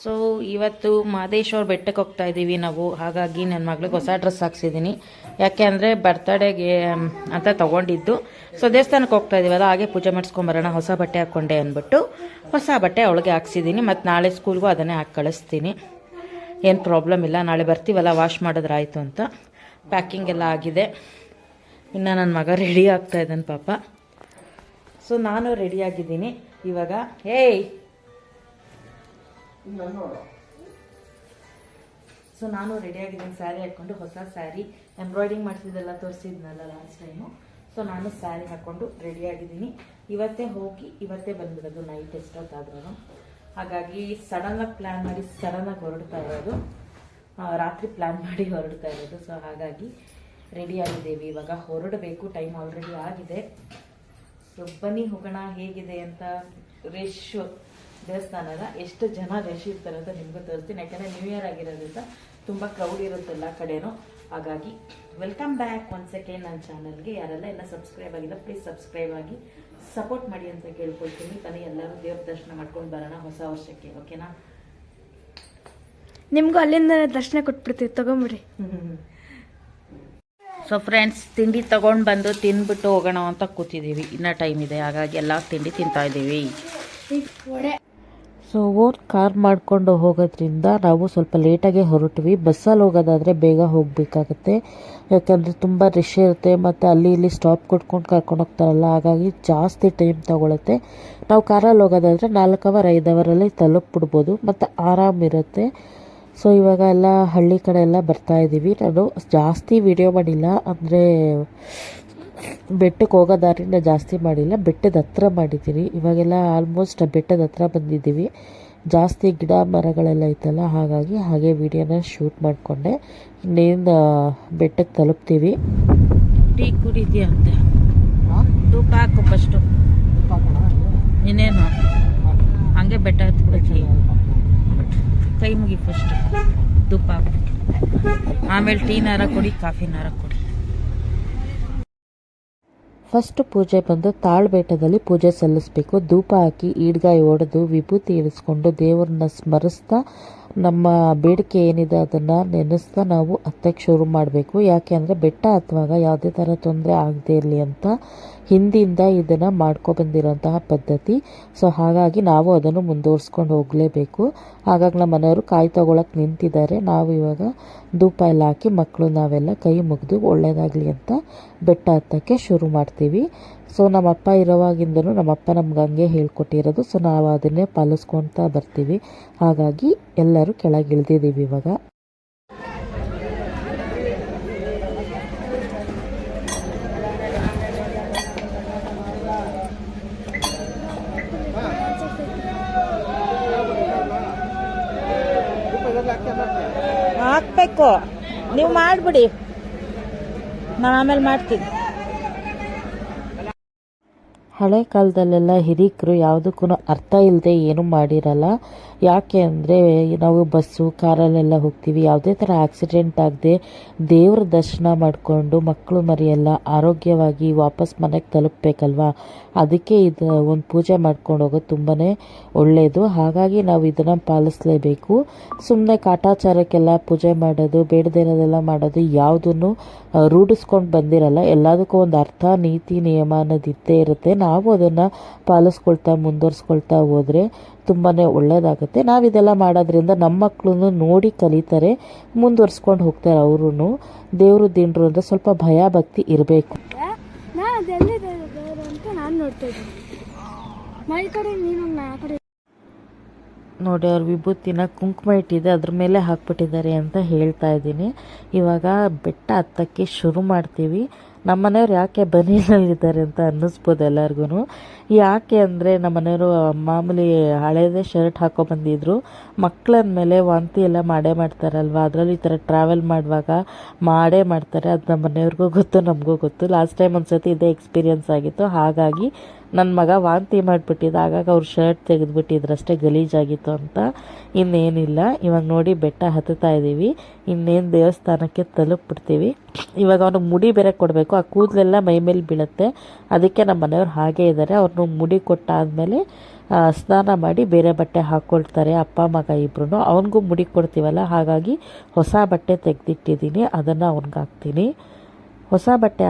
So ಇವತ್ತು ಮಹದೇಶ್ವರ ಬೆಟ್ಟಕ್ಕೆ ಹೋಗ್ತಾ ಇದ್ದೀವಿ ನಾವು. ಹಾಗಾಗಿ ನನ್ನ ಮಗಳಿಗೆ ಹೊಸ ಡ್ರೆಸ್ ಹಾಕ್ಸಿದ್ದೀನಿ ಯಾಕೆ ಅಂದರೆ ಬರ್ತಡೇಗೆ ಅಂತ ತೊಗೊಂಡಿದ್ದು. ಸೊ ದೇವಸ್ಥಾನಕ್ಕೆ ಹೋಗ್ತಾ ಇದ್ದೀವಲ್ಲ ಹಾಗೆ ಪೂಜೆ ಮಾಡಿಸ್ಕೊಂಬರೋಣ ಹೊಸ ಬಟ್ಟೆ ಹಾಕ್ಕೊಂಡೆ ಅಂದ್ಬಿಟ್ಟು ಹೊಸ ಬಟ್ಟೆ ಅವಳಿಗೆ ಹಾಕ್ಸಿದ್ದೀನಿ ಮತ್ತು ನಾಳೆ ಸ್ಕೂಲ್ಗೂ ಅದನ್ನೇ ಹಾಕಿ ಕಳಿಸ್ತೀನಿ. ಏನು ಪ್ರಾಬ್ಲಮ್ ಇಲ್ಲ. ನಾಳೆ ಬರ್ತೀವಲ್ಲ ವಾಶ್ ಮಾಡಿದ್ರೆ ಆಯಿತು ಅಂತ. ಪ್ಯಾಕಿಂಗ್ ಎಲ್ಲ ಆಗಿದೆ. ಇನ್ನು ನನ್ನ ಮಗ ರೆಡಿ ಆಗ್ತಾ ಇದ್ದಾನೆ ಪಾಪ. ಸೊ ನಾನು ರೆಡಿಯಾಗಿದ್ದೀನಿ ಇವಾಗ, ಏಯ್! ಸೊ ನಾನು ರೆಡಿಯಾಗಿದ್ದೀನಿ ಸ್ಯಾರಿ ಹಾಕ್ಕೊಂಡು ಹೊಸ ಸ್ಯಾರಿ ಎಂಬ್ರಾಯ್ಡಿಂಗ್ ಮಾಡಿಸಿದ್ದೆಲ್ಲ ತೋರಿಸಿದ್ನಲ್ಲ ಲಾಸ್ಟ್ ಟೈಮು ಸೊ ನಾನು ಸ್ಯಾರಿ ಹಾಕ್ಕೊಂಡು ರೆಡಿಯಾಗಿದ್ದೀನಿ ಇವತ್ತೇ ಹೋಗಿ, ಇವತ್ತೇ ಬಂದ್ಬಿಡೋದು ನೈಟ್ ಎಷ್ಟೊತ್ತಾದ್ರೂ ಹಾಗಾಗಿ ಸಡನ್ನಾಗಿ ಪ್ಲ್ಯಾನ್ ಮಾಡಿ ಸಡನ್ನಾಗಿ ಹೊರಡ್ತಾ ಇರೋದು. ರಾತ್ರಿ ಪ್ಲ್ಯಾನ್ ಮಾಡಿ ಹೊರಡ್ತಾ ಇರೋದು. ಸೊ ಹಾಗಾಗಿ ರೆಡಿ ಆಗಿದ್ದೇವೆ. ಇವಾಗ ಹೊರಡಬೇಕು ಟೈಮ್ ಆಲ್ರೆಡಿ ಆಗಿದೆ. ಸೊ ಬನ್ನಿ ಹೋಗೋಣ, ಹೇಗಿದೆ ಅಂತ ರಶ್ ದೇವಸ್ಥಾನದ ಎಷ್ಟು ಜನ ರಶ್ ಇರ್ತಾರೆ ಅಂತ ನಿಮಗೂ ತೋರಿಸ್ತೀನಿ. ಯಾಕಂದರೆ ನ್ಯೂ ಇಯರ್ ಆಗಿರೋದ್ರಿಂದ ತುಂಬ ಕ್ರೌಡ್ ಇರುತ್ತೆ ಎಲ್ಲ ಕಡೆನೂ. ಹಾಗಾಗಿ ವೆಲ್ಕಮ್ ಬ್ಯಾಕ್ ಒನ್ ಸೆಕೆಂಡ್ ನನ್ನ ಚಾನಲ್ಗೆ ಯಾರೆಲ್ಲ ಎಲ್ಲ ಸಬ್ಸ್ಕ್ರೈಬ್ ಆಗಿಲ್ಲ ಪ್ಲೀಸ್ ಸಬ್ಸ್ಕ್ರೈಬ್ ಆಗಿ. ಸಪೋರ್ಟ್ ಮಾಡಿ ಅಂತ ಕೇಳ್ಕೊಳ್ತೀನಿ. ಬನ್ನಿ ಎಲ್ಲರೂ ದೇವ್ರ ದರ್ಶನ ಮಾಡ್ಕೊಂಡು ಬರೋಣ ಹೊಸ ವರ್ಷಕ್ಕೆ ಓಕೆನಾ ನಿಮಗೂ ಅಲ್ಲಿಂದ ದರ್ಶನ ಕೊಟ್ಬಿಡ್ತೀವಿ ತೊಗೊಂಬಿಡಿ. ಸೊ ಫ್ರೆಂಡ್ಸ್ ತಿಂಡಿ ತಗೊಂಡು ಬಂದು ತಿಂದ್ಬಿಟ್ಟು ಹೋಗೋಣ ಅಂತ ಕೂತಿದ್ದೀವಿ. ಇನ್ನೂ ಟೈಮ್ ಇದೆ. ಹಾಗಾಗಿ ಎಲ್ಲ ತಿಂಡಿ ತಿಂತಾ ಇದ್ದೀವಿ. ಸೊ ಓನ್ ಕಾರ್ ಮಾಡಿಕೊಂಡು ಹೋಗೋದ್ರಿಂದ ನಾವು ಸ್ವಲ್ಪ ಲೇಟಾಗೆ ಹೊರಟ್ವಿ. ಬಸ್ಸಲ್ಲಿ ಹೋಗೋದಾದರೆ ಬೇಗ ಹೋಗಬೇಕಾಗತ್ತೆ. ಯಾಕಂದರೆ ತುಂಬ ರಿಶ್ ಇರುತ್ತೆ. ಮತ್ತು ಅಲ್ಲಿ ಇಲ್ಲಿ ಸ್ಟಾಪ್ ಕೊಟ್ಕೊಂಡು ಕರ್ಕೊಂಡು ಹೋಗ್ತಾರಲ್ಲ, ಹಾಗಾಗಿ ಜಾಸ್ತಿ ಟೈಮ್ ತಗೊಳುತ್ತೆ. ನಾವು ಕಾರಲ್ಲಿ ಹೋಗೋದಾದರೆ ನಾಲ್ಕು ಅವರ್ ಐದು ಅವರಲ್ಲಿ ತಲುಪಿಬಿಡ್ಬೋದು. ಮತ್ತು ಆರಾಮಿರುತ್ತೆ ಸೊ ಇವಾಗ ಎಲ್ಲ ಹಳ್ಳಿ ಕಡೆ ಎಲ್ಲ ಬರ್ತಾ ಇದ್ದೀವಿ ನಾನು ಜಾಸ್ತಿ ವಿಡಿಯೋ ಮಾಡಿಲ್ಲ. ಅಂದರೆ ಬೆಟ್ಟಕ್ಕೆ ಹೋಗೋ ದಾರಿನ ಜಾಸ್ತಿ ಮಾಡಿಲ್ಲ. ಬೆಟ್ಟದ ಹತ್ರ ಮಾಡಿದ್ದೀನಿ ಇವಾಗೆಲ್ಲ ಆಲ್ಮೋಸ್ಟ್ ಬೆಟ್ಟದ ಹತ್ರ ಬಂದಿದ್ದೀವಿ. ಜಾಸ್ತಿ ಗಿಡ ಮರಗಳೆಲ್ಲ ಇತ್ತಲ್ಲ ಹಾಗಾಗಿ ಹಾಗೆ ವಿಡಿಯೋನ ಶೂಟ್ ಮಾಡಿಕೊಂಡೆ. ಇನ್ನೇನು ಬೆಟ್ಟಕ್ಕೆ ತಲುಪ್ತೀವಿ. ಟೀ ಕುಡಿದ್ಯಾ ಅಂತೆ? ತುಪ್ಪ ಹಾಕು ಫಸ್ಟು ಇನ್ನೇನು? ಹಂಗೆ ಬೆಟ್ಟ ಹತ್ಬಿಡ್ತೀವಿ ಕೈ ಮುಗಿ ಫಸ್ಟು ತುಪ್ಪ ಹಾಕು. ಆಮೇಲೆ ಟೀನಾರ ಕೊಡಿ, ಕಾಫಿ ನಾರ ಕೊಡಿ. ಫಸ್ಟ್ ಪೂಜೆ ಬಂದು ತಾಳ್ಬೇಟದಲ್ಲಿ ಪೂಜೆ ಸಲ್ಲಿಸಬೇಕು. ಧೂಪ ಹಾಕಿ ಈಡ್ಗಾಯಿ ಒಡೆದು ವಿಭೂತಿ ಇಳಿಸ್ಕೊಂಡು ದೇವರನ್ನ ಸ್ಮರಿಸ್ತಾ ನಮ್ಮ ಬೇಡಿಕೆ ಏನಿದೆ ಅದನ್ನು ನೆನೆಸ್ತಾ ನಾವು ಹತ್ತಕ್ಕೆ ಶುರು ಮಾಡಬೇಕು. ಯಾಕೆ ಅಂದರೆ ಬೆಟ್ಟ ಹತ್ತುವಾಗ ಯಾವುದೇ ಥರ ತೊಂದರೆ ಆಗದೇ ಇರಲಿ ಅಂತ ಹಿಂದಿಂದ ಇದನ್ನು ಮಾಡ್ಕೊಬಂದಿರೋಂತಹ ಪದ್ಧತಿ. ಸೊ ಹಾಗಾಗಿ ನಾವು ಅದನ್ನು ಮುಂದುವರ್ಸ್ಕೊಂಡು ಹೋಗಲೇಬೇಕು. ಹಾಗಾಗಿ ನಮ್ಮ ಮನೆಯವರು ಕಾಯಿ ತಗೊಳಕ್ಕೆ ನಿಂತಿದ್ದಾರೆ. ನಾವು ಇವಾಗ ಧೂಪ ಎಲ್ಲ ಹಾಕಿ ಮಕ್ಕಳು ನಾವೆಲ್ಲ ಕೈ ಮುಗಿದು ಒಳ್ಳೆಯದಾಗಲಿ ಅಂತ ಬೆಟ್ಟ ಹತ್ತಕ್ಕೆ ಶುರು ಮಾಡ್ತೀವಿ. ಸೊ, ನಮ್ಮಪ್ಪ ಇರೋವಾಗಿಂದನೂ ನಮ್ಮಪ್ಪ ನಮ್ಗೆ ಹಂಗೆ ಹೇಳ್ಕೊಟ್ಟಿರೋದು. ಸೊ, ನಾವು ಅದನ್ನೇ ಪಾಲಿಸ್ಕೊಳ್ತಾ ಬರ್ತೀವಿ. ಹಾಗಾಗಿ ಎಲ್ಲರೂ ಕೆಳಗೆ ಇಳಿದಿದ್ದೀವಿ ಇವಾಗ. ಹಾಕ್ಬೇಕು. ನೀವು ಮಾಡಿಬಿಡಿ. ನಾನು ಆಮೇಲೆ ಮಾಡ್ತೀನಿ. ಹಳೆ ಕಾಲದಲ್ಲೆಲ್ಲ ಹಿರೀಕರು ಯಾವುದಕ್ಕೂ ಅರ್ಥ ಇಲ್ಲದೆ ಏನೂ ಮಾಡಿರಲ್ಲ. ಯಾಕೆ ಅಂದರೆ ನಾವು ಬಸ್ಸು, ಕಾರಲ್ಲೆಲ್ಲ ಹೋಗ್ತೀವಿ. ಯಾವುದೇ ಥರ ಆಕ್ಸಿಡೆಂಟ್ ಆಗದೆ ದೇವ್ರ ದರ್ಶನ ಮಾಡಿಕೊಂಡು ಮಕ್ಕಳು ಮರಿಯೆಲ್ಲ ಆರೋಗ್ಯವಾಗಿ ವಾಪಸ್ ಮನೆಗೆ ತಲುಪಬೇಕಲ್ವಾ? ಅದಕ್ಕೆ ಇದು ಒಂದು ಪೂಜೆ ಮಾಡ್ಕೊಂಡು ಹೋಗೋದು ತುಂಬಾ ಒಳ್ಳೆಯದು ಹಾಗಾಗಿ ನಾವು ಇದನ್ನು ಪಾಲಿಸಲೇಬೇಕು. ಸುಮ್ಮನೆ ಕಾಟಾಚಾರಕ್ಕೆಲ್ಲ ಪೂಜೆ ಮಾಡೋದು, ಬೇಡದೇ ಇರೋದೆಲ್ಲ ಮಾಡೋದು ಯಾವುದನ್ನು ರೂಢಿಸ್ಕೊಂಡು ಬಂದಿರಲ್ಲ. ಎಲ್ಲದಕ್ಕೂ ಒಂದು ಅರ್ಥ, ನೀತಿ, ನಿಯಮ ಅನ್ನೋದು ಇದ್ದೇ ಇರುತ್ತೆ. ನಾವು ಅದನ್ನು ಪಾಲಿಸ್ಕೊಳ್ತಾ ಮುಂದುವರ್ಸ್ಕೊಳ್ತಾ ಹೋದರೆ ತುಂಬಾ ಒಳ್ಳೆಯದಾಗುತ್ತೆ ನಾವು ಇದೆಲ್ಲ ಮಾಡೋದ್ರಿಂದ ನಮ್ಮ ಮಕ್ಕಳು ನೋಡಿ ಕಲಿತಾರೆ ಮುಂದುವರ್ಸ್ಕೊಂಡು ಹೋಗ್ತಾರೆ ಅವರು ದೇವರು ದಿಂಡ್ರು ಅಂದರೆ ಸ್ವಲ್ಪ ಭಯ ಭಕ್ತಿ ಇರಬೇಕು ನೋಡಿ ಅವ್ರ ವಿಭೂತಿನ ಕುಂಕುಮ ಇಟ್ಟಿದೆ ಅದ್ರ ಮೇಲೆ ಹಾಕ್ಬಿಟ್ಟಿದ್ದಾರೆ ಅಂತ ಹೇಳ್ತಾ ಇದ್ದೀನಿ. ಇವಾಗ ಬೆಟ್ಟ ಹತ್ತಕ್ಕೆ ಶುರು ಮಾಡ್ತೀವಿ. ನಮ್ಮ ಮನೆಯವ್ರು ಯಾಕೆ ಬನೀನಲ್ಲಿದ್ದಾರೆ ಅಂತ ಅನ್ನಿಸ್ಬೋದು ಎಲ್ಲರಿಗೂ ಯಾಕೆ ಅಂದರೆ ನಮ್ಮ ಮನೆಯವರು ಮಾಮೂಲಿ ಹಳೇದೇ ಶರ್ಟ್ ಹಾಕೋ ಬಂದಿದ್ರು. ಮಕ್ಕಳಂದ ಮೇಲೆ ವಾಂತಿ ಎಲ್ಲ ಮಾಡೇ ಮಾಡ್ತಾರಲ್ವ? ಅದರಲ್ಲಿ ಈ ಥರ ಟ್ರಾವೆಲ್ ಮಾಡುವಾಗ ಮಾಡೇ ಮಾಡ್ತಾರೆ. ಅದು ನಮ್ಮ ಮನೆಯವ್ರಿಗೂ ಗೊತ್ತು, ನಮಗೂ ಗೊತ್ತು. ಲಾಸ್ಟ್ ಟೈಮ್ ಒಂದು ಸತಿ ಇದೇ ಎಕ್ಸ್ಪೀರಿಯನ್ಸ್ ಆಗಿತ್ತು. ಹಾಗಾಗಿ ನನ್ನ ಮಗ ವಾಂತಿ ಮಾಡಿಬಿಟ್ಟಿದ್ದ ಆಗಾಗ ಅವ್ರು ಶರ್ಟ್ ತೆಗೆದುಬಿಟ್ಟಿದ್ರಷ್ಟೇ ಗಲೀಜಾಗಿತ್ತು ಅಂತ. ಇನ್ನೇನಿಲ್ಲ, ಇವಾಗ ನೋಡಿ ಬೆಟ್ಟ ಹತ್ತುತ್ತಾ ಇದ್ದೀವಿ ಇನ್ನೇನು ದೇವಸ್ಥಾನಕ್ಕೆ ತಲುಪಿಬಿಡ್ತೀವಿ. ಇವಾಗ ಅವನಿಗೆ ಮುಡಿ ಬೇರೆ ಕೊಡಬೇಕು. ಆ ಕೂದಲೆಲ್ಲ ಮೈ ಮೇಲೆ ಬೀಳುತ್ತೆ. ಅದಕ್ಕೆ ನಮ್ಮ ಮನೆಯವ್ರು ಹಾಗೆ ಇದ್ದಾರೆ ಅವ್ರನ್ನ ಮುಡಿ ಕೊಟ್ಟಾದಮೇಲೆ ಸ್ನಾನ ಮಾಡಿ ಬೇರೆ ಬಟ್ಟೆ ಹಾಕ್ಕೊಳ್ತಾರೆ ಅಪ್ಪ, ಮಗ ಇಬ್ಬರು ಅವನಿಗೂ ಮುಡಿ ಕೊಡ್ತೀವಲ್ಲ, ಹಾಗಾಗಿ ಹೊಸ ಬಟ್ಟೆ ತೆಗೆದಿಟ್ಟಿದ್ದೀನಿ ಅದನ್ನು ಅವ್ನಿಗೆ ಹಾಕ್ತೀನಿ. ಹೊಸ ಬಟ್ಟೆ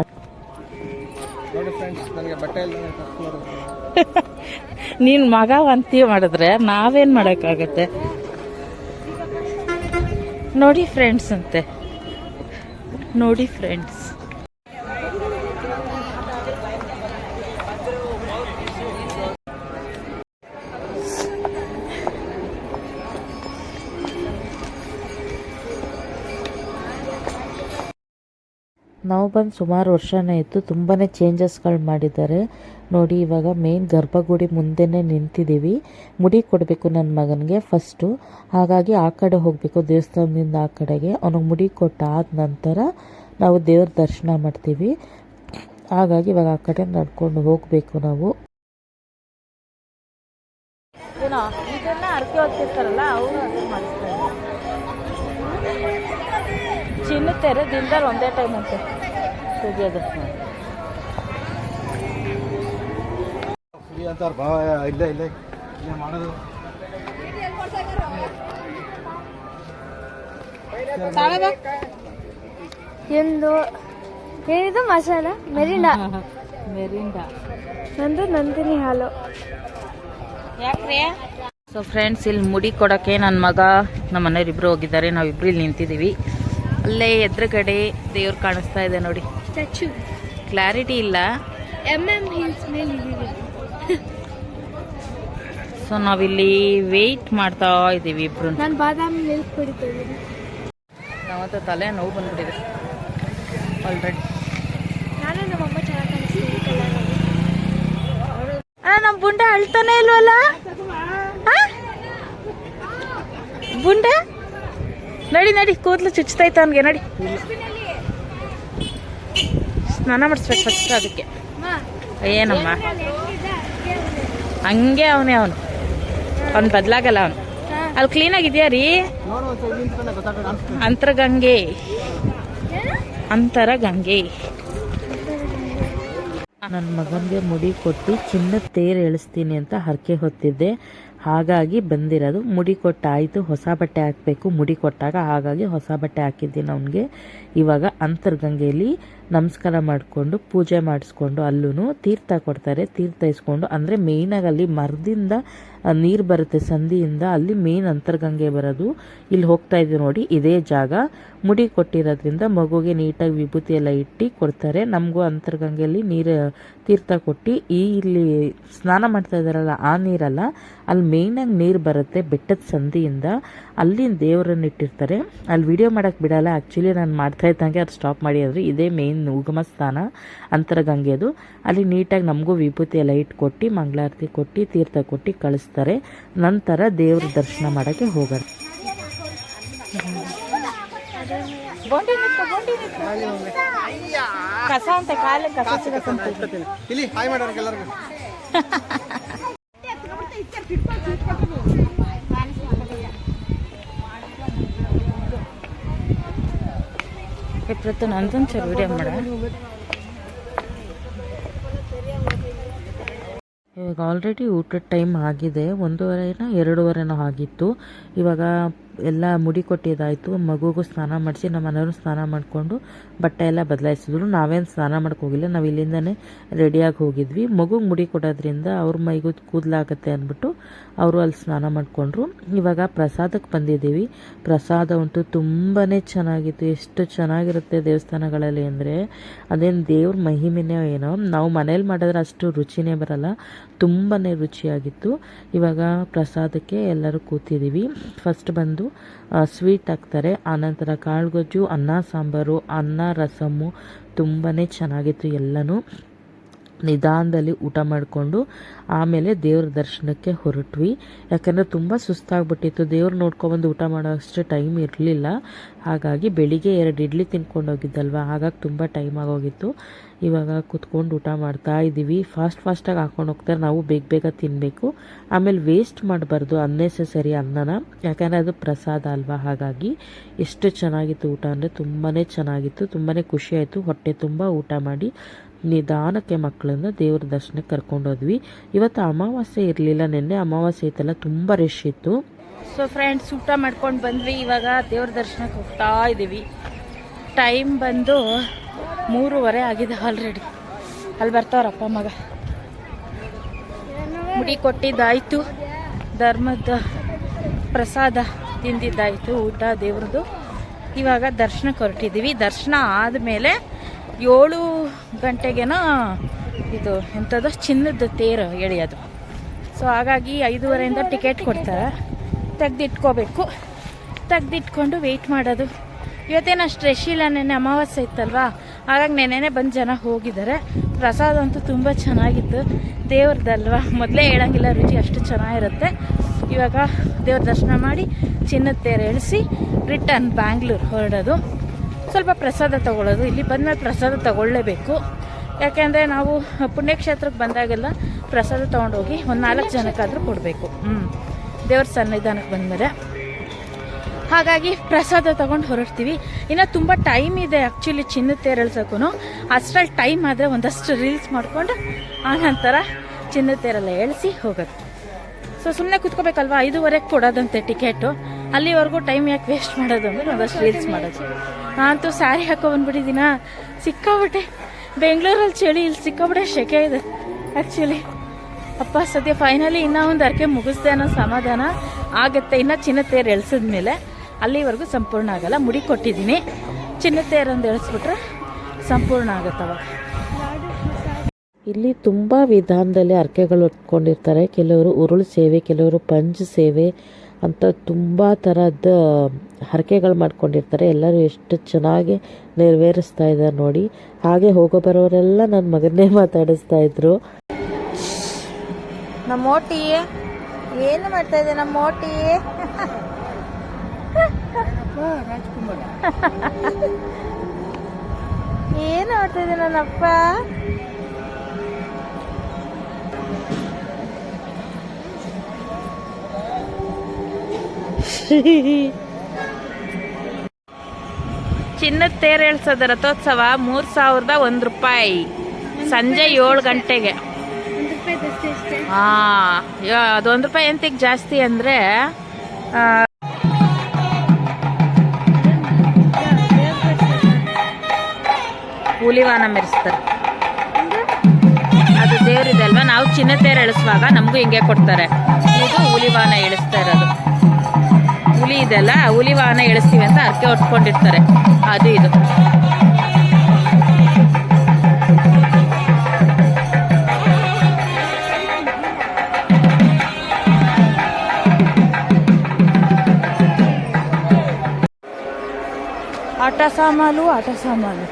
ಇಲ್ಲ ನೀನ್ ಮಗ ವಂತಿ ಮಾಡಿದ್ರೆ ನಾವೇನ್ ಮಾಡಕ್ಕಾಗತ್ತೆ? ನೋಡಿ ಫ್ರೆಂಡ್ಸ್ ಅಂತೆ. ನೋಡಿ ಫ್ರೆಂಡ್ಸ್ ನಾವು ಬಂದು ಸುಮಾರು ವರ್ಷನೇ ಇತ್ತು ತುಂಬಾ ಚೇಂಜಸ್ಗಳು ಮಾಡಿದ್ದಾರೆ. ನೋಡಿ, ಇವಾಗ ಮೇನ್ ಗರ್ಭಗುಡಿ ಮುಂದೆನೇ ನಿಂತಿದ್ದೀವಿ. ಮುಡಿ ಕೊಡಬೇಕು ನನ್ನ ಮಗನಿಗೆ ಫಸ್ಟು ಹಾಗಾಗಿ ಆ ಕಡೆ ಹೋಗಬೇಕು, ದೇವಸ್ಥಾನದಿಂದ ಆ ಕಡೆಗೆ. ಅವನಿಗೆ ಮುಡಿ ಕೊಟ್ಟಾದ ನಂತರ ನಾವು ದೇವ್ರ ದರ್ಶನ ಮಾಡ್ತೀವಿ. ಹಾಗಾಗಿ ಇವಾಗ ಆ ಕಡೆ ನಡ್ಕೊಂಡು ಹೋಗಬೇಕು ನಾವು. ಅರ್ಕೆ ಹೊತ್ತಿರ್ತಾರಲ್ಲ, ಅವರು ಚಿನ್ನ ತೆರೆ ದಿನದಲ್ಲಿ ಒಂದೇ ಟೈಮ್ ಅಂತ ತೆಗಿಯೋದು ಫ್ರೀ ಅಂತಾರ ಭಾವ ಇಲ್ಲ ಇಲ್ಲ ಇಲ್ಲೇ ಮಾಡೋದು ಎಂದು ಏನಿದು ಮಸಾಲ ಮೆರಿಂಡಾ? ಮೆರಿಂಡಾ. ನಂದು ನಂದಿನಿ ಹಾಲು. ಸೊ ಫ್ರೆಂಡ್ಸ್ ಇಲ್ಲಿ ಮುಡಿ ಕೊಡೋಕ್ಕೆ ನನ್ನ ಮಗ ನಮ್ಮ ಮನೆಯವ್ರಿಬ್ರು ಹೋಗಿದ್ದಾರೆ. ನಾವಿಬ್ರು ಇಲ್ಲಿ ನಿಂತಿದ್ದೀವಿ. ಅಲ್ಲೇ ಎದುರುಗಡೆ ದೇವ್ರು ಕಾಣಿಸ್ತಾ ಇದೆ ನೋಡಿ. ಸ್ಟ್ಯಾಚು ಕ್ಲಾರಿಟಿ ಇಲ್ಲ. ಎಂ ಎಂ ಹಿಲ್ಸ್ ಮೇಲೆ ಇದ್ದೀವಿ. ಸೊ ನಾವಿಲ್ಲಿ ವೆಯ್ಟ್ ಮಾಡ್ತಾ ಇದ್ದೀವಿ ಇಬ್ರು ನಾನು ಬಾದಾಮಿ ಮಿಲ್ಕ್ ಕುಡಿತಾ ಇದ್ದೀನಿ. ನಾವಂತ ತಲೆ ನೋವು ಬಂದ್ಬಿಟ್ಟಿದೆ. ಆಲ್ರೆಡಿ ನಾನು ಚೆನ್ನಾಗಿ ಕಲರಲ್ಲಿ ನಮ್ಮ ಬುಂಡ ಅಳ್ತಾನೆ ಇಲ್ವಲ್ಲ? ಬುಂಡೆ? ನಡಿ ನಡಿ, ಕೂದಲು ಚುಚ್ತೈತೆ ಅವನಿಗೆ, ನಡಿ. ಸ್ನಾನ ಮಾಡಿಸ್ಬೇಕು ಫಸ್ಟ್ ಅದಕ್ಕೆ. ಏನಮ್ಮ? ಹಂಗೆ ಅವನೇ ಅವನು. ಅವ್ನು ಬದಲಾಗಲ್ಲ ಅವನು. ಅಲ್ಲಿ ಕ್ಲೀನ್ ಆಗಿದ್ಯಾ ರೀ? ಅಂತರ ಗಂಗೆ ಅಂತರ ಗಂಗೆ ನನ್ನ ಮಗನಿಗೆ ಮುಡಿ ಕೊಟ್ಟು ಚಿನ್ನದ ತೇರು ಎಳಿಸ್ತೀನಿ ಅಂತ ಹರಕೆ ಹೊತ್ತಿದ್ದೆ. ಹಾಗಾಗಿ ಬಂದಿರೋದು ಮುಡಿ ಕೊಟ್ಟಾಯಿತು, ಹೊಸ ಬಟ್ಟೆ ಹಾಕಬೇಕು, ಮುಡಿ ಕೊಟ್ಟಾಗ ಹಾಗಾಗಿ ಹೊಸ ಬಟ್ಟೆ ಹಾಕಿದ್ದೀನಿ ಅವನಿಗೆ. ಇವಾಗ ಅಂತರ್ಗಂಗೆಯಲ್ಲಿ ನಮಸ್ಕಾರ ಮಾಡಿಕೊಂಡು, ಪೂಜೆ ಮಾಡಿಸ್ಕೊಂಡು ಅಲ್ಲೂ ತೀರ್ಥ ಕೊಡ್ತಾರೆ. ತೀರ್ಥ ಇಸ್ಕೊಂಡು, ಅಂದರೆ ಮೇಯ್ನಾಗಿ ಅಲ್ಲಿ ಮರದಿಂದ ನೀರು ಬರುತ್ತೆ ಸಂಧಿಯಿಂದ ಅಲ್ಲಿ ಮೇನ್ ಅಂತರ್ಗಂಗೆ ಬರೋದು. ಇಲ್ಲಿ ಹೋಗ್ತಾ ಇದ್ದೀವಿ ನೋಡಿ, ಇದೇ ಜಾಗ. ಮುಡಿ ಕೊಟ್ಟಿರೋದ್ರಿಂದ ಮಗುಗೆ ನೀಟಾಗಿ ವಿಭೂತಿ ಎಲ್ಲ ಇಟ್ಟು ಕೊಡ್ತಾರೆ. ನಮಗೂ ಅಂತರ್ಗಂಗೆಯಲ್ಲಿ ನೀರು ತೀರ್ಥ ಕೊಟ್ಟು ಈ ಇಲ್ಲಿ ಸ್ನಾನ ಮಾಡ್ತಾ ಇದ್ದಾರಲ್ಲ, ಆ ನೀರಲ್ಲ, ಅಲ್ಲಿ ಮೇಯ್ನಾಗಿ ನೀರು ಬರುತ್ತೆ ಬೆಟ್ಟದ ಸಂಧಿಯಿಂದ ಅಲ್ಲಿ ದೇವರನ್ನ ಇಟ್ಟಿರ್ತಾರೆ. ಅಲ್ಲಿ ವಿಡಿಯೋ ಮಾಡೋಕ್ಕೆ ಬಿಡಲ್ಲ. ಆ್ಯಕ್ಚುಲಿ ನಾನು ಮಾಡ್ತಾ ಇದ್ದಂಗೆ ಅದು ಸ್ಟಾಪ್ ಮಾಡಿ ಅಂದರೆ ಇದೇ ಮೇಯ್ನ್ ಉಗಮ ಸ್ಥಾನ ಅಂತರಗಂಗೆದು ಅಲ್ಲಿ ನೀಟಾಗಿ ನಮಗೂ ವಿಭೂತಿ ಲೈಟ್ ಕೊಟ್ಟು ಮಂಗಳಾರತಿ ಕೊಟ್ಟು ತೀರ್ಥ ಕೊಟ್ಟು ಕಳಿಸ್ತಾರೆ. ನಂತರ ದೇವ್ರ ದರ್ಶನ ಮಾಡೋಕ್ಕೆ ಹೋಗೋಣ. ಕಸ ಅಂತ ಕಾಲ ಕಸ ಸಿಗತ್ತಂತೆ ಇಲ್ಲಿ ಹಾಯ್ ಮಾಡೋರ್ಗೆ ಪ್ರತಿ ನಂದೊಂದು ಚೂರು ವಿಡಿಯೋ ಮಾಡ. ಇವಾಗ ಆಲ್ರೆಡಿ ಊಟದ ಟೈಮ್ ಆಗಿದೆ. ಒಂದೂವರೆನೋ ಎರಡೂವರೆನೋ ಆಗಿತ್ತು. ಇವಾಗ ಎಲ್ಲ ಮುಡಿ ಕೊಟ್ಟಿದ್ದಾಯಿತು ಮಗುಗೂ ಸ್ನಾನ ಮಾಡಿಸಿ ನಮ್ಮ ಮನೆಯವರು ಸ್ನಾನ ಮಾಡಿಕೊಂಡು ಬಟ್ಟೆ ಎಲ್ಲ ಬದಲಾಯಿಸಿದ್ರು. ನಾವೇನು ಸ್ನಾನ ಮಾಡಕ್ಕೆ ಹೋಗಿಲ್ಲ. ನಾವು ಇಲ್ಲಿಂದನೇ ರೆಡಿಯಾಗಿ ಹೋಗಿದ್ವಿ. ಮಗುಗೆ ಮುಡಿ ಕೊಡೋದ್ರಿಂದ ಅವ್ರ ಮೈಗೂ ಕೂದಲಾಗತ್ತೆ ಅಂದ್ಬಿಟ್ಟು ಅವರು ಅಲ್ಲಿ ಸ್ನಾನ ಮಾಡಿಕೊಂಡ್ರು. ಇವಾಗ ಪ್ರಸಾದಕ್ಕೆ ಬಂದಿದ್ದೀವಿ. ಪ್ರಸಾದ ಉಂಟು. ತುಂಬಾ ಚೆನ್ನಾಗಿತ್ತು. ಎಷ್ಟು ಚೆನ್ನಾಗಿರುತ್ತೆ ದೇವಸ್ಥಾನಗಳಲ್ಲಿ ಅಂದರೆ ಅದೇನು ದೇವ್ರ ಮಹಿಮೆನೇ ಏನೋ. ನಾವು ಮನೇಲಿ ಮಾಡಿದ್ರೆ ಅಷ್ಟು ರುಚಿನೇ ಬರಲ್ಲ. ತುಂಬಾ ರುಚಿಯಾಗಿತ್ತು. ಇವಾಗ ಪ್ರಸಾದಕ್ಕೆ ಎಲ್ಲರೂ ಕೂತಿದ್ದೀವಿ. ಫಸ್ಟ್ ಬಂದು ಸ್ವೀಟ್ ಹಾಕ್ತಾರೆ ಆನಂತರ ಕಾಳುಗೊಜ್ಜು ಅನ್ನ ಸಾಂಬಾರು ಅನ್ನ ರಸಮ್ಮು ತುಂಬಾ ಚೆನ್ನಾಗಿತ್ತು ಎಲ್ಲನೂ. ನಿಧಾನದಲ್ಲಿ ಊಟ ಮಾಡಿಕೊಂಡು ಆಮೇಲೆ ದೇವ್ರ ದರ್ಶನಕ್ಕೆ ಹೊರಟ್ವಿ. ಯಾಕಂದರೆ ತುಂಬ ಸುಸ್ತಾಗ್ಬಿಟ್ಟಿತ್ತು. ದೇವ್ರು ನೋಡ್ಕೊಬಂದು ಊಟ ಮಾಡೋ ಅಷ್ಟು ಟೈಮ್ ಇರಲಿಲ್ಲ. ಹಾಗಾಗಿ ಬೆಳಿಗ್ಗೆ ಎರಡು ಇಡ್ಲಿ ತಿನ್ಕೊಂಡು ಹೋಗಿದ್ದಲ್ವ? ಹಾಗಾಗಿ ತುಂಬ ಟೈಮ್ ಆಗೋಗಿತ್ತು. ಇವಾಗ ಕುತ್ಕೊಂಡು ಊಟ ಮಾಡ್ತಾ ಇದ್ದೀವಿ. ಫಾಸ್ಟ್ ಫಾಸ್ಟಾಗಿ ಹಾಕೊಂಡು ಹೋಗ್ತಾರೆ. ನಾವು ಬೇಗ ಬೇಗ ತಿನ್ನಬೇಕು ಆಮೇಲೆ ವೇಸ್ಟ್ ಮಾಡಬಾರ್ದು ಅನ್ನೆಸೆಸರಿ ಅನ್ನನ. ಯಾಕಂದರೆ ಅದು ಪ್ರಸಾದ ಅಲ್ವಾ? ಹಾಗಾಗಿ ಎಷ್ಟು ಚೆನ್ನಾಗಿತ್ತು ಊಟ ಅಂದರೆ ತುಂಬಾ ಚೆನ್ನಾಗಿತ್ತು. ತುಂಬಾ ಖುಷಿಯಾಯಿತು ಹೊಟ್ಟೆ ತುಂಬ ಊಟ ಮಾಡಿ. ನಿಧಾನಕ್ಕೆ ಮಕ್ಕಳನ್ನ ದೇವ್ರ ದರ್ಶನಕ್ಕೆ ಕರ್ಕೊಂಡೋದ್ವಿ ಇವತ್ತು ಅಮಾವಾಸ್ಯೆ ಇರಲಿಲ್ಲ ನಿನ್ನೆ, ಅಮಾವಾಸ್ಯೆ ಇತ್ತಲ್ಲ ತುಂಬ ರಶ್ ಇತ್ತು. ಸೊ ಫ್ರೆಂಡ್ಸ್ ಊಟ ಮಾಡ್ಕೊಂಡು ಬಂದ್ವಿ, ಇವಾಗ ದೇವ್ರ ದರ್ಶನಕ್ಕೆ ಹೋಗ್ತಾ ಇದ್ದೀವಿ ಟೈಮ್ ಬಂದು ಮೂರುವರೆ ಆಗಿದೆ ಆಲ್ರೆಡಿ ಅಲ್ಲಿ ಬರ್ತಾವ್ರಪ್ಪ ಮಗ. ಮುಡಿ ಕೊಟ್ಟಿದ್ದಾಯಿತು. ಧರ್ಮದ ಪ್ರಸಾದ ತಿಂದಿದ್ದಾಯ್ತು, ಊಟ ದೇವ್ರದ್ದು ಇವಾಗ ದರ್ಶನಕ್ಕೆ ಹೊರಟಿದ್ದೀವಿ ದರ್ಶನ ಆದಮೇಲೆ ಏಳು ಗಂಟೆಗೇನೋ ಇದು ಎಂಥದ್ದು ಚಿನ್ನದ ತೇರು ಎಳೆಯೋದು. ಸೊ ಹಾಗಾಗಿ ಐದೂವರೆಯಿಂದ ಟಿಕೆಟ್ ಕೊಡ್ತಾರೆ. ತೆಗ್ದಿಟ್ಕೋಬೇಕು. ತೆಗ್ದಿಟ್ಕೊಂಡು ವೆಯ್ಟ್ ಮಾಡೋದು. ಇವತ್ತೇನು ಅಷ್ಟು ರಶ್ ಇಲ್ಲ ನೆನೆ ಅಮಾವಾಸ್ಯೆ ಇತ್ತಲ್ವಾ? ಹಾಗಾಗಿ ನೆನೆನೇ ಬಂದು ಜನ ಹೋಗಿದ್ದಾರೆ. ಪ್ರಸಾದ ಅಂತೂ ತುಂಬ ಚೆನ್ನಾಗಿತ್ತು. ದೇವ್ರದ್ದಲ್ವಾ ಮೊದಲೇ ಹೇಳೋಂಗಿಲ್ಲ, ರುಚಿ ಅಷ್ಟು ಚೆನ್ನಾಗಿರುತ್ತೆ. ಇವಾಗ ದೇವ್ರ ದರ್ಶನ ಮಾಡಿ ಚಿನ್ನದ ತೇರು ಇಳಿಸಿ ರಿಟರ್ನ್ ಬ್ಯಾಂಗ್ಳೂರು ಹೊರಡೋದು. ಸ್ವಲ್ಪ ಪ್ರಸಾದ ತಗೊಳ್ಳೋದು, ಇಲ್ಲಿ ಬಂದಮೇಲೆ ಪ್ರಸಾದ ತಗೊಳ್ಳೇಬೇಕು. ಯಾಕೆಂದರೆ ನಾವು ಪುಣ್ಯಕ್ಷೇತ್ರಕ್ಕೆ ಬಂದಾಗೆಲ್ಲ ಪ್ರಸಾದ ತೊಗೊಂಡೋಗಿ ಒಂದು ನಾಲ್ಕು ಜನಕ್ಕಾದರೂ ಕೊಡಬೇಕು. ಹ್ಞೂ ದೇವ್ರ ಸನ್ನಿಧಾನಕ್ಕೆ ಬಂದಮೇಲೆ. ಹಾಗಾಗಿ ಪ್ರಸಾದ ತಗೊಂಡು ಹೊರಡ್ತೀವಿ. ಇನ್ನು ತುಂಬ ಟೈಮ್ ಇದೆ ಆ್ಯಕ್ಚುಲಿ ಚಿನ್ನದ ತೇರಳ್ಸೋಕ್ಕೂ ಅಷ್ಟರಲ್ಲಿ ಟೈಮ್ ಆದರೆ ಒಂದಷ್ಟು ರೀಲ್ಸ್ ಮಾಡಿಕೊಂಡು ಆನಂತರ ಚಿನ್ನ ತೇರೆಲ್ಲ ಎಳಿಸಿ ಹೋಗೋದು. ಸೊ ಸುಮ್ಮನೆ ಕೂತ್ಕೋಬೇಕಲ್ವ? ಐದುವರೆಗೆ ಕೊಡೋದಂತೆ ಟಿಕೆಟು. ಅಲ್ಲಿವರೆಗೂ ಟೈಮ್ ಯಾಕೆ ವೇಸ್ಟ್ ಮಾಡೋದು ಅಂದ್ರೆ ಒಂದಷ್ಟು ರೀಲ್ಸ್ ಮಾಡೋದು. ನಾನಂತೂ ಸ್ಯಾರಿ ಹಾಕೋ ಬಂದ್ಬಿಟ್ಟಿದ್ದೀನ? ಸಿಕ್ಕಾಬಿಟ್ಟೆ ಬೆಂಗಳೂರಲ್ಲಿ ಚಳಿ, ಇಲ್ಲಿ ಸಿಕ್ಕಾಬಿಟ್ಟೆ ಶೆಕೆ ಇದೆ ಆ್ಯಕ್ಚುಲಿ ಅಪ್ಪ, ಸದ್ಯ ಫೈನಲಿ ಇನ್ನೂ ಒಂದು ಅರ್ಕೆ ಮುಗಿಸ್ದೆ ಅನ್ನೋ ಸಮಾಧಾನ ಆಗುತ್ತೆ. ಇನ್ನು ಚಿನ್ನ ತೇರು ಎಳ್ಸಿದ್ಮೇಲೆ ಅಲ್ಲಿವರೆಗೂ ಸಂಪೂರ್ಣ ಆಗಲ್ಲ. ಮುಡಿ ಕೊಟ್ಟಿದ್ದೀನಿ. ಚಿನ್ನ ತೇರೊಂದು ಎಳ್ಸ್ಬಿಟ್ರೆ ಸಂಪೂರ್ಣ ಆಗುತ್ತವ ಇಲ್ಲಿ ತುಂಬ ವಿಧಾನದಲ್ಲಿ ಅರ್ಕೆಗಳು ಇಟ್ಕೊಂಡಿರ್ತಾರೆ. ಕೆಲವರು ಉರುಳು ಸೇವೆ, ಕೆಲವರು ಪಂಜ್ ಸೇವೆ ಅಂತ ತುಂಬ ಥರದ ಹರಕೆಗಳು ಮಾಡ್ಕೊಂಡಿರ್ತಾರೆ. ಎಲ್ಲರೂ ಎಷ್ಟು ಚೆನ್ನಾಗಿ ನೆರವೇರಿಸ್ತಾ ಇದ್ದಾರೆ ನೋಡಿ. ಹಾಗೆ ಹೋಗೋ ಬರೋರೆಲ್ಲ ನನ್ನ ಮಗನ್ನೇ ಮಾತಾಡಿಸ್ತಾ ಇದ್ರು. ನಮ್ಮ ಓಟಿ ಏನು ಮಾಡ್ತಾ ಇದೆ ನಮ್ಮ ಓಟಿ? ಏನು ಮಾಡ್ತಾ ಇದೆ ನನ್ನಪ್ಪ? ಚಿನ್ನದ ತೇರ್ ಎಳ್ಸೋದ ರಥೋತ್ಸವ ಮೂರ್ ಸಾವಿರದ ಒಂದ್ ರೂಪಾಯಿ. ಸಂಜೆ ಏಳು ಗಂಟೆಗೆ. ಹಾ ಅದೊಂದು ರೂಪಾಯಿ ಎಂತಕ್ಕೆ ಜಾಸ್ತಿ ಅಂದ್ರೆ ಹುಲಿವಾನ ಮೆರೆಸ್ತಾರೆ. ಅದು ದೇವ್ರಿದೆ ಅಲ್ವಾ? ನಾವು ಚಿನ್ನ ತೇರ್ ಎಳಿಸುವಾಗ ನಮಗೂ ಹಿಂಗೆ ಕೊಡ್ತಾರೆ. ಇದು ಹುಲಿವಾನ ಇಳಿಸ್ತಾ ಇರೋದು. ಹುಲಿ ಇದೆಯಲ್ಲ ಹುಲಿ ವಾಹನ ಎಳಿಸ್ತೀವಿ ಅಂತ ಅರ್ಕೆ ಹೊಟ್ಕೊಂಡಿರ್ತಾರೆ ಅದು ಇದು. ಆಟ ಸಾಮಾನು ಆಟ ಸಾಮಾನು.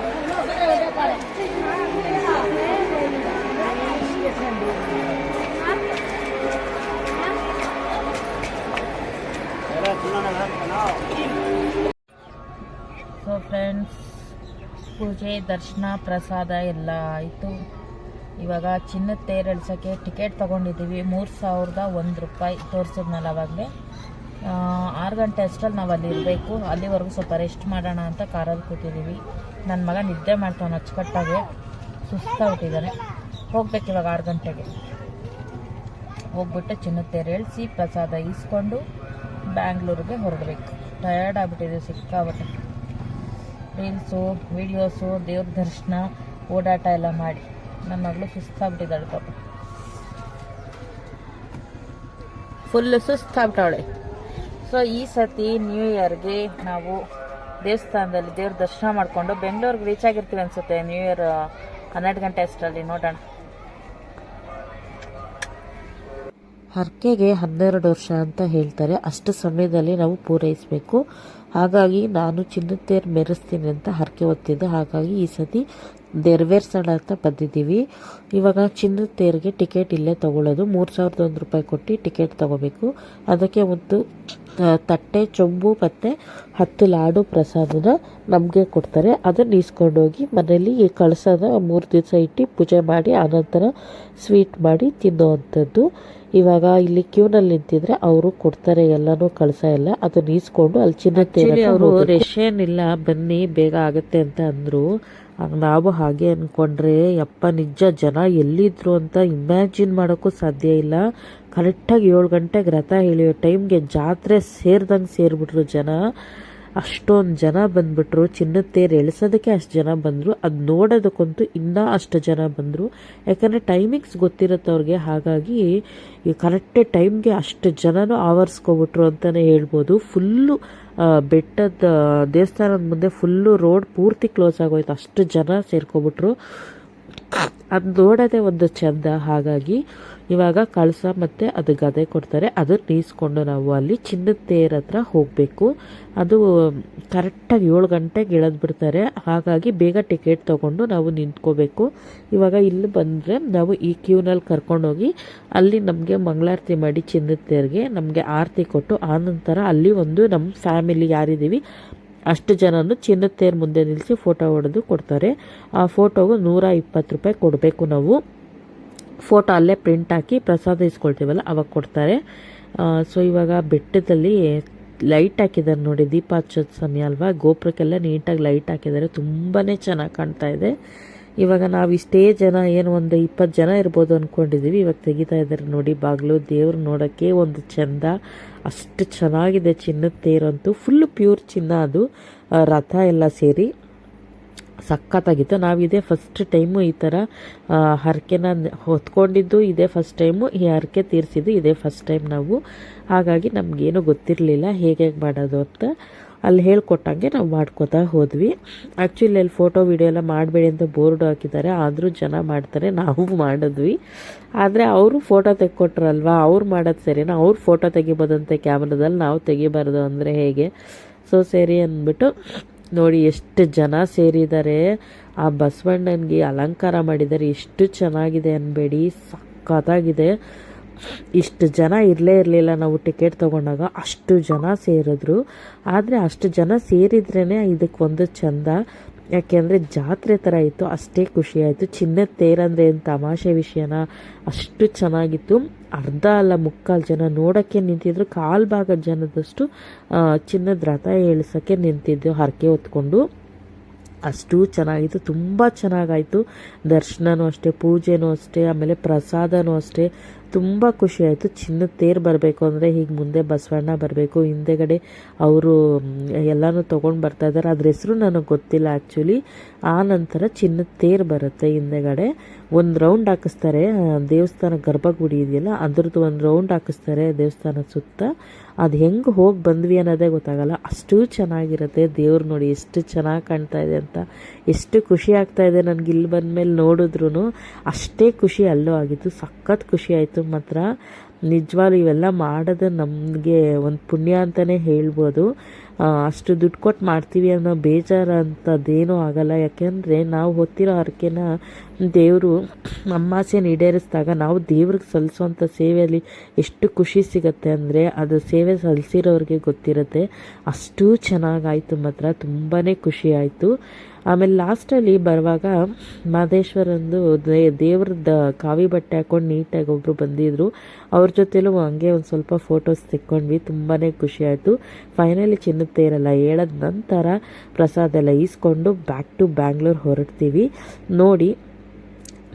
ಪೂಜೆ, ದರ್ಶನ, ಪ್ರಸಾದ ಎಲ್ಲ ಆಯಿತು. ಇವಾಗ ಚಿನ್ನದ ತೇರು ಟಿಕೆಟ್ ತೊಗೊಂಡಿದ್ದೀವಿ. ಮೂರು ಸಾವಿರದ ಒಂದು ರೂಪಾಯಿ ತೋರಿಸಿದ್ನಲ್ಲ ಅವಾಗಲೇ. ಆರು ಗಂಟೆ ಅಷ್ಟರಲ್ಲಿ ನಾವು ಅಲ್ಲಿ ಇರಬೇಕು. ಅಲ್ಲಿವರೆಗೂ ಸ್ವಲ್ಪ ರೆಸ್ಟ್ ಮಾಡೋಣ ಅಂತ ಕಾರಲ್ಲಿ ಕೂತಿದ್ದೀವಿ. ನನ್ನ ಮಗ ನಿದ್ದೆ ಮಾಡ್ತಾನೆ ಅಚ್ಚುಕಟ್ಟಾಗೆ. ಸುಸ್ತಾಗ್ಬಿಟ್ಟಿದ್ದಾನೆ ಹೋಗ್ಬೇಕು ಇವಾಗ ಆರು ಗಂಟೆಗೆ. ಹೋಗ್ಬಿಟ್ಟು ಚಿನ್ನದ ತೇರು ಪ್ರಸಾದ ಈಸ್ಕೊಂಡು ಬ್ಯಾಂಗ್ಳೂರಿಗೆ ಹೊರಡಬೇಕು. ಟಯರ್ಡ್ ಆಗಿಬಿಟ್ಟಿದೆ ಸಿಕ್ಕಾಬಿಟ್ಟೆ ರೀಲ್ಸು ವೀಡಿಯೋಸು ದೇವ್ರ ದರ್ಶನ, ಓಡಾಟ ಎಲ್ಲ ಮಾಡಿ. ನನ್ನ ಮಗಳು ಸುಸ್ತಾಗ್ಬಿಟ್ಟಿದ್ದಾಳೆ ಪಾಪ. ಫುಲ್ಲು ಸುಸ್ತಾಗ್ಬಿಟ್ಟವಳೆ. ಸೊ ಈ ಸತಿ ನ್ಯೂ ಇಯರ್ಗೆ ನಾವು ದೇವಸ್ಥಾನದಲ್ಲಿ ದೇವ್ರ ದರ್ಶನ ಮಾಡಿಕೊಂಡು ಬೆಂಗಳೂರಿಗೆ ರೀಚ್ ಆಗಿರ್ತೀವಿ ಅನ್ಸುತ್ತೆ. ನ್ಯೂ ಇಯರ್ ಹನ್ನೆರಡು ಗಂಟೆ ಅಷ್ಟರಲ್ಲಿ ನೋಡೋಣ. ಹರಕೆಗೆ ಹನ್ನೆರಡು ವರ್ಷ ಅಂತ ಹೇಳ್ತಾರೆ. ಅಷ್ಟು ಸಮಯದಲ್ಲಿ ನಾವು ಪೂರೈಸಬೇಕು. ಹಾಗಾಗಿ ನಾನು ಚಿನ್ನದ ತೇರು ಮೆರೆಸ್ತೀನಿ ಅಂತ ಹರಕೆ ಹೊತ್ತಿದ್ದೆ. ಹಾಗಾಗಿ ಈ ಸತಿ ನೆರವೇರ್ಸೋಣ ಅಂತ ಬಂದಿದ್ದೀವಿ. ಇವಾಗ ಚಿನ್ನದ ತೇರಿಗೆ ಟಿಕೆಟ್ ಇಲ್ಲೇ ತಗೊಳ್ಳೋದು. ಮೂರು ಸಾವಿರದ ಒಂದು ರೂಪಾಯಿ ಕೊಟ್ಟು ಟಿಕೆಟ್ ತಗೋಬೇಕು. ಅದಕ್ಕೆ ಒಂದು ತಟ್ಟೆ ಚೊಂಬು ಮತ್ತು ಹತ್ತು ಲಾಡು ಪ್ರಸಾದನ ನಮಗೆ ಕೊಡ್ತಾರೆ. ಅದನ್ನು ಇಸ್ಕೊಂಡೋಗಿ ಮನೇಲಿ ಈ ಕಳಸನ ಮೂರು ದಿವಸ ಇಟ್ಟು ಪೂಜೆ ಮಾಡಿ ಆನಂತರ ಸ್ವೀಟ್ ಮಾಡಿ ತಿನ್ನೋವಂಥದ್ದು. ಇವಾಗ ಇಲ್ಲಿ ಕ್ಯೂನಲ್ಲಿ ನಿಂತಿದ್ರೆ ಅವರು ಕೊಡ್ತಾರೆ ಎಲ್ಲನೂ ಕಳಸ ಎಲ್ಲ. ಅದನ್ನ ಈಸ್ಕೊಂಡು ಅಲ್ಲಿ ಚಿನ್ನ ತೇರಿಗೆ ಅವರು ರೆಶ್ ಏನಿಲ್ಲ ಬನ್ನಿ ಬೇಗ ಆಗುತ್ತೆ ಅಂತ ಅಂದ್ರು. ನಾವು ಹಾಗೆ ಅನ್ಕೊಂಡ್ರೆ, ಯಪ್ಪ ನಿಜ ಜನ ಎಲ್ಲಿದ್ರು ಅಂತ ಇಮ್ಯಾಜಿನ್ ಮಾಡೋಕ್ಕೂ ಸಾಧ್ಯ ಇಲ್ಲ. ಕರೆಕ್ಟಾಗಿ ಏಳು ಗಂಟೆಗೆ ರಥ ಎಳೆಯೋ ಟೈಮ್ಗೆ ಜಾತ್ರೆ ಸೇರ್ದಂಗೆ ಸೇರಿಬಿಟ್ರು ಜನ. ಅಷ್ಟೊಂದು ಜನ ಬಂದ್ಬಿಟ್ರು. ಚಿನ್ನದ ತೇರು ಎಳ್ಸೋದಕ್ಕೆ ಅಷ್ಟು ಜನ ಬಂದರು. ಅದು ನೋಡೋದಕ್ಕಂತೂ ಇನ್ನೂ ಅಷ್ಟು ಜನ ಬಂದರು. ಯಾಕಂದರೆ ಟೈಮಿಂಗ್ಸ್ ಗೊತ್ತಿರುತ್ತೆ ಅವ್ರಿಗೆ. ಹಾಗಾಗಿ ಕರೆಕ್ಟ್ ಟೈಮ್ಗೆ ಅಷ್ಟು ಜನನೂ ಆವರಿಸ್ಕೊಬಿಟ್ರು ಅಂತಲೇ ಹೇಳ್ಬೋದು. ಫುಲ್ಲು ಬೆಟ್ಟದ ದೇವಸ್ಥಾನದ ಮುಂದೆ ಫುಲ್ಲು ರೋಡ್ ಪೂರ್ತಿ ಕ್ಲೋಸ್ ಆಗೋಯ್ತು. ಅಷ್ಟು ಜನ ಸೇರ್ಕೊಬಿಟ್ರು. ಅದು ನೋಡೋದೇ ಒಂದು ಚಂದ, ಹಾಗಾಗಿ ಇವಾಗ ಕಳಸ ಮತ್ತು ಅದು ಗದೆ ಕೊಡ್ತಾರೆ. ಅದನ್ನ ನೀಸ್ಕೊಂಡು ನಾವು ಅಲ್ಲಿ ಚಿನ್ನದ ತೇರ ಹತ್ರ ಹೋಗಬೇಕು. ಅದು ಕರೆಕ್ಟಾಗಿ ಏಳು ಗಂಟೆಗೆ ಇಳದು ಬಿಡ್ತಾರೆ ಹಾಗಾಗಿ ಬೇಗ ಟಿಕೆಟ್ ತೊಗೊಂಡು ನಾವು ನಿಂತ್ಕೋಬೇಕು. ಇವಾಗ ಇಲ್ಲಿ ಬಂದರೆ ನಾವು ಈ ಕ್ಯೂನಲ್ಲಿ ಕರ್ಕೊಂಡೋಗಿ ಅಲ್ಲಿ ನಮಗೆ ಮಂಗಳಾರತಿ ಮಾಡಿ ಚಿನ್ನದ ತೇರಿಗೆ ನಮಗೆ ಆರತಿ ಕೊಟ್ಟು ಆನಂತರ ಅಲ್ಲಿ ಒಂದು ನಮ್ಮ ಫ್ಯಾಮಿಲಿ ಯಾರಿದ್ದೀವಿ ಅಷ್ಟು ಜನನು ಚಿನ್ನದ ತೇರ್ ಮುಂದೆ ನಿಲ್ಲಿಸಿ ಫೋಟೋ ಹೊಡೆದು ಕೊಡ್ತಾರೆ. ಆ ಫೋಟೋಗು ನೂರ ಇಪ್ಪತ್ತು ರೂಪಾಯಿ ಕೊಡಬೇಕು ನಾವು. ಫೋಟೋ ಅಲ್ಲೇ ಪ್ರಿಂಟ್ ಹಾಕಿ ಪ್ರಸಾದ ಇಸ್ಕೊಳ್ತೀವಲ್ಲ, ಅವಾಗ ಕೊಡ್ತಾರೆ. ಸೊ ಇವಾಗ ಬೆಟ್ಟದಲ್ಲಿ ಲೈಟ್ ಹಾಕಿದ್ದಾರೆ ನೋಡಿ ದೀಪ ಹಚ್ಚೋದು ಸಮಯ ಅಲ್ವಾ? ಗೋಪುರಕ್ಕೆಲ್ಲ ನೀಟಾಗಿ ಲೈಟ್ ಹಾಕಿದ್ದಾರೆ ತುಂಬಾ ಚೆನ್ನಾಗಿ ಕಾಣ್ತಾ ಇದೆ. ಇವಾಗ ನಾವು ಇಷ್ಟೇ ಜನ, ಏನು ಒಂದು ಇಪ್ಪತ್ತು ಜನ ಇರ್ಬೋದು ಅಂದ್ಕೊಂಡಿದ್ದೀವಿ ಇವಾಗ ತೆಗಿತಾ ಇದ್ದಾರೆ ನೋಡಿ, ಬಾಗಿಲು, ದೇವ್ರು ನೋಡೋಕ್ಕೆ ಒಂದು ಚಂದ. ಅಷ್ಟು ಚೆನ್ನಾಗಿದೆ ಚಿನ್ನದ ತೇರಂತೂ. ಫುಲ್ ಪ್ಯೂರ್ ಚಿನ್ನ ಅದು. ರಥ ಎಲ್ಲ ಸೇರಿ ಸಖತ್ತಾಗಿತ್ತು. ನಾವು ಇದೇ ಫಸ್ಟ್ ಟೈಮು ಈ ಥರ ಹರಕೆನ ಹೊತ್ಕೊಂಡಿದ್ದು, ಇದೇ ಫಸ್ಟ್ ಟೈಮು ಈ ಹರಕೆ ತೀರಿಸಿದ್ದು, ಇದೇ ಫಸ್ಟ್ ಟೈಮ್ ನಾವು. ಹಾಗಾಗಿ ನಮಗೇನು ಗೊತ್ತಿರಲಿಲ್ಲ ಹೇಗೆ ಮಾಡೋದು ಅಂತ. ಅಲ್ಲಿ ಹೇಳ್ಕೊಟ್ಟಂಗೆ ನಾವು ಮಾಡ್ಕೋತಾ ಹೋದ್ವಿ. ಆ್ಯಕ್ಚುಲಿ ಅಲ್ಲಿ ಫೋಟೋ ವಿಡಿಯೋ ಎಲ್ಲ ಮಾಡಬೇಡಿ ಅಂತ ಬೋರ್ಡ್ ಹಾಕಿದ್ದಾರೆ. ಆದರೂ ಜನ ಮಾಡ್ತಾರೆ, ನಾವು ಮಾಡಿದ್ವಿ. ಆದರೆ ಅವರು ಫೋಟೋ ತೆಕ್ಕೊಟ್ರಲ್ವಾ ಅವ್ರು ಮಾಡೋದು ಸರಿನಾ? ಅವ್ರು ಫೋಟೋ ತೆಗಿಬೋದಂತೆ ಕ್ಯಾಮ್ರಾದಲ್ಲಿ ನಾವು ತೆಗಿಬಾರ್ದು ಅಂದರೆ ಹೇಗೆ? ಸೊ ಸರಿ ಅಂದ್ಬಿಟ್ಟು ನೋಡಿ ಎಷ್ಟು ಜನ ಸೇರಿದ್ದಾರೆ. ಆ ಬಸವಣ್ಣನಿಗೆ ಅಲಂಕಾರ ಮಾಡಿದ್ದಾರೆ. ಎಷ್ಟು ಚೆನ್ನಾಗಿದೆ ಅನ್ಬೇಡಿ. ಸಖತ್ತಾಗಿದೆ. ಇಷ್ಟು ಜನ ಇರಲೇ ಇರಲಿಲ್ಲ ನಾವು ಟಿಕೆಟ್ ತೊಗೊಂಡಾಗ, ಅಷ್ಟು ಜನ ಸೇರಿದ್ರು. ಆದರೆ ಅಷ್ಟು ಜನ ಸೇರಿದ್ರೇ ಇದಕ್ಕೆ ಒಂದು ಚಂದ. ಯಾಕೆಂದರೆ ಜಾತ್ರೆ ಥರ ಇತ್ತು, ಅಷ್ಟೇ ಖುಷಿಯಾಯಿತು. ಚಿನ್ನದ ತೇರಂದರೆ ಏನು ತಮಾಷೆ ವಿಷಯನ? ಅಷ್ಟು ಚೆನ್ನಾಗಿತ್ತು. ಅರ್ಧ ಅಲ್ಲ, ಮುಕ್ಕಾಲು ಜನ ನೋಡೋಕ್ಕೆ ನಿಂತಿದ್ರು. ಕಾಲು ಭಾಗ ಜನದಷ್ಟು ಚಿನ್ನದ ರಥ ಏಳ್ಸೋಕ್ಕೆ ನಿಂತಿದ್ದು, ಹರಕೆ ಹೊತ್ಕೊಂಡು. ಅಷ್ಟು ಚೆನ್ನಾಗಿತ್ತು, ತುಂಬ ಚೆನ್ನಾಗಾಯಿತು. ದರ್ಶನವೂ ಅಷ್ಟೇ, ಪೂಜೆನೂ ಅಷ್ಟೇ, ಆಮೇಲೆ ಪ್ರಸಾದನೂ ಅಷ್ಟೇ. ತುಂಬ ಖುಷಿ ಆಯಿತು. ಚಿನ್ನದ ತೇರು ಬರಬೇಕು ಅಂದರೆ ಹೀಗೆ ಮುಂದೆ ಬಸವಣ್ಣ ಬರಬೇಕು. ಹಿಂದೆಗಡೆ ಅವರು ಎಲ್ಲನೂ ತೊಗೊಂಡು ಬರ್ತಾ ಇದ್ದಾರೆ ಅದ್ರ ಹೆಸರು ನನಗೆ ಗೊತ್ತಿಲ್ಲ ಆ್ಯಕ್ಚುಲಿ ಆ ನಂತರ ಚಿನ್ನದ ತೇರು ಬರುತ್ತೆ ಹಿಂದೆಗಡೆ. ಒಂದು ರೌಂಡ್ ಹಾಕಿಸ್ತಾರೆ. ದೇವಸ್ಥಾನ ಗರ್ಭಗುಡಿ ಇದೆಯಲ್ಲ, ಅದ್ರದ್ದು ಒಂದು ರೌಂಡ್ ಹಾಕಿಸ್ತಾರೆ ದೇವಸ್ಥಾನ ಸುತ್ತ. ಅದು ಹೆಂಗೆ ಹೋಗಿ ಬಂದ್ವಿ ಅನ್ನೋದೇ ಗೊತ್ತಾಗಲ್ಲ. ಅಷ್ಟು ಚೆನ್ನಾಗಿರುತ್ತೆ ದೇವ್ರು ನೋಡಿ, ಎಷ್ಟು ಚೆನ್ನಾಗಿ ಕಾಣ್ತಾ ಇದೆ ಅಂತ. ಎಷ್ಟು ಖುಷಿ ಆಗ್ತಾ ಇದೆ ನನಗೆ ಇಲ್ಲಿ ಬಂದ ಮೇಲೆ ನೋಡಿದ್ರು ಅಷ್ಟೇ ಖುಷಿ ಅಲ್ಲೂ ಆಗಿತ್ತು. ಸಖತ್ ಖುಷಿ ಆಯಿತು. ಮಾತ್ರ ನಿಜವಾಗ್ಲೂ ಇವೆಲ್ಲ ಮಾಡೋದು ನಮಗೆ ಒಂದು ಪುಣ್ಯ ಅಂತಲೇ ಹೇಳ್ಬೋದು. ಅಷ್ಟು ದುಡ್ಡು ಕೊಟ್ಟು ಮಾಡ್ತೀವಿ ಅನ್ನೋ ಬೇಜಾರು ಅಂಥದ್ದೇನೂ ಆಗಲ್ಲ. ಯಾಕೆಂದರೆ ನಾವು ಹೊತ್ತಿರೋ ಹರಕೆನ ದೇವರು ಅಮ್ಮಾಸೆನ ಈಡೇರಿಸಿದಾಗ ನಾವು ದೇವ್ರಿಗೆ ಸಲ್ಲಿಸುವಂಥ ಸೇವೆಯಲ್ಲಿ ಎಷ್ಟು ಖುಷಿ ಸಿಗುತ್ತೆ ಅಂದರೆ ಅದು ಸೇವೆ ಸಲ್ಲಿಸಿರೋರಿಗೆ ಗೊತ್ತಿರುತ್ತೆ. ಅಷ್ಟು ಚೆನ್ನಾಗಾಯಿತು ಮಾತ್ರ. ತುಂಬಾ ಖುಷಿ ಆಯಿತು. ಆಮೇಲೆ ಲಾಸ್ಟಲ್ಲಿ ಬರುವಾಗ ಮಹದೇಶ್ವರಂದು ದೇವ್ರದ ದೇವ್ರದ್ದು ಕಾವಿ ಬಟ್ಟೆ ಹಾಕೊಂಡು ನೀಟಾಗಿ ಒಬ್ಬರು ಬಂದಿದ್ರು. ಅವ್ರ ಜೊತೆಲೂ ಹಂಗೆ ಒಂದು ಸ್ವಲ್ಪ ಫೋಟೋಸ್ ತೆಕ್ಕೊಂಡ್ವಿ. ತುಂಬಾ ಖುಷಿ ಆಯಿತು. ಫೈನಲಿ ಚಿನ್ನದ ತೇರಲ್ಲ ಹೇಳದ ನಂತರ ಪ್ರಸಾದ ಎಲ್ಲ ಈಸ್ಕೊಂಡು ಬ್ಯಾಕ್ ಟು ಬ್ಯಾಂಗ್ಳೂರ್ ಹೊರಡ್ತೀವಿ. ನೋಡಿ,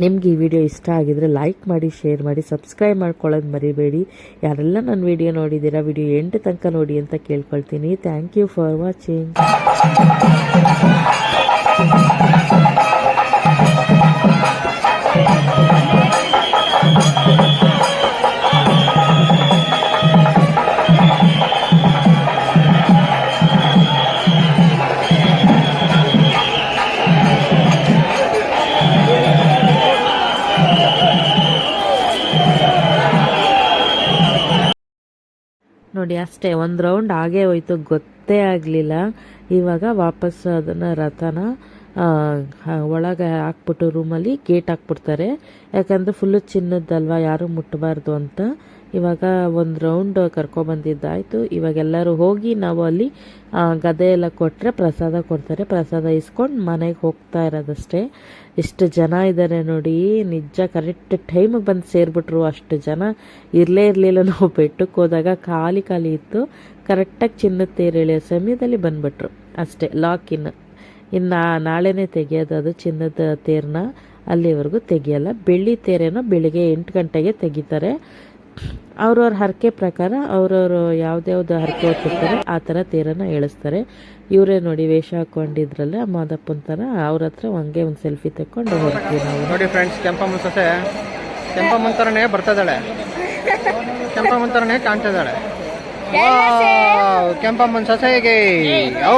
ನಿಮ್ಗೆ ಈ ವಿಡಿಯೋ ಇಷ್ಟ ಆಗಿದ್ರೆ ಲೈಕ್ ಮಾಡಿ ಶೇರ್ ಮಾಡಿ ಸಬ್ಸ್ಕ್ರೈಬ್ ಮಾಡ್ಕೊಳ್ಳೋದು ಮರಿಬೇಡಿ. ಯಾರೆಲ್ಲ ನನ್ನ ವಿಡಿಯೋ ನೋಡಿದ್ದೀರಾ ವಿಡಿಯೋ ಎಂಟು ತನಕ ನೋಡಿ ಅಂತ ಕೇಳ್ಕೊಳ್ತೀನಿ. ಥ್ಯಾಂಕ್ ಯು ಫಾರ್ ವಾಚಿಂಗ್ ನೋಡಿ ಅಷ್ಟೇ ಒಂದು ರೌಂಡ್ ಆಗೇ ಹೋಯ್ತು ಗೊತ್ತೇ ಆಗಲಿಲ್ಲ. ಇವಾಗ ವಾಪಸ್ ಅದನ್ನು ರಥನ ಒಳಗೆ ಹಾಕ್ಬಿಟ್ಟು ರೂಮಲ್ಲಿ ಗೇಟ್ ಹಾಕ್ಬಿಡ್ತಾರೆ. ಯಾಕಂದರೆ ಫುಲ್ಲು ಚಿನ್ನದ್ದಲ್ವ ಯಾರೂ ಮುಟ್ಟಬಾರ್ದು ಅಂತ. ಇವಾಗ ಒಂದು ರೌಂಡ್ ಕರ್ಕೊಬಂದಿದ್ದಾಯಿತು. ಇವಾಗ ಎಲ್ಲರೂ ಹೋಗಿ ನಾವು ಅಲ್ಲಿ ಗದೆ ಎಲ್ಲ ಕೊಟ್ಟರೆ ಪ್ರಸಾದ ಕೊಡ್ತಾರೆ. ಪ್ರಸಾದ ಇಸ್ಕೊಂಡು ಮನೆಗೆ ಹೋಗ್ತಾ ಇರೋದಷ್ಟೇ. ಎಷ್ಟು ಜನ ಇದ್ದಾರೆ ನೋಡಿ, ನಿಜ ಕರೆಕ್ಟ್ ಟೈಮಿಗೆ ಬಂದು ಸೇರಿಬಿಟ್ರು. ಅಷ್ಟು ಜನ ಇರಲೇ ಇರಲಿಲ್ಲ. ನಾವು ಬೆಟ್ಟಕ್ಕೆ ಹೋದಾಗ ಖಾಲಿ ಖಾಲಿ ಇತ್ತು. ಕರೆಕ್ಟಾಗಿ ಚಿನ್ನದ ತೇರು ಸಮಯದಲ್ಲಿ ಬಂದ್ಬಿಟ್ರು. ಅಷ್ಟೇ ಲಾಕ್ ಇನ್ ಇನ್ನು ನಾಳೆನೇ ತೆಗೆಯೋದು ಅದು ಚಿನ್ನದ ತೇರನ್ನ ಅಲ್ಲಿವರೆಗೂ ತೆಗಿಯಲ್ಲ. ಬೆಳ್ಳಿ ತೇರೇನೋ ಬೆಳಿಗ್ಗೆ ಎಂಟು ಗಂಟೆಗೆ ತೆಗಿತಾರೆ. ಅವ್ರವ್ರ ಹರಕೆ ಪ್ರಕಾರ ಅವ್ರವ್ರು ಯಾವ್ದ್ಯಾವ್ದು ಹರಕೆ ಹೊತ್ತಿರ್ತಾರೆ ಆ ಥರ ತೇರನ್ನು ಎಳಿಸ್ತಾರೆ ಇವರೇ ನೋಡಿ ವೇಷ ಹಾಕೊಂಡಿದ್ರಲ್ಲ ಮಾದಪ್ಪನ ಥರ ಅವ್ರ ಹತ್ರ ಹಂಗೆ ಒಂದು ಸೆಲ್ಫಿ ತಕ್ಕೊಂಡು ಹೋಗ್ತೀವಿ ನಾವು. ನೋಡಿ ಫ್ರೆಂಡ್ಸ್ ಕೆಂಪಮ್ಮನ ಸೊಸೆ. ಕೆಂಪಮ್ಮನ ಥರನೇ ಬರ್ತದಾಳೆ ಕೆಂಪಮ್ಮನ ಥರನೇ ಕಾಣ್ತಾ ಇದ್ದಾಳೆ. ಕೆಂಪಮ್ಮನ ಸೊಸೆಗೆ. ಔ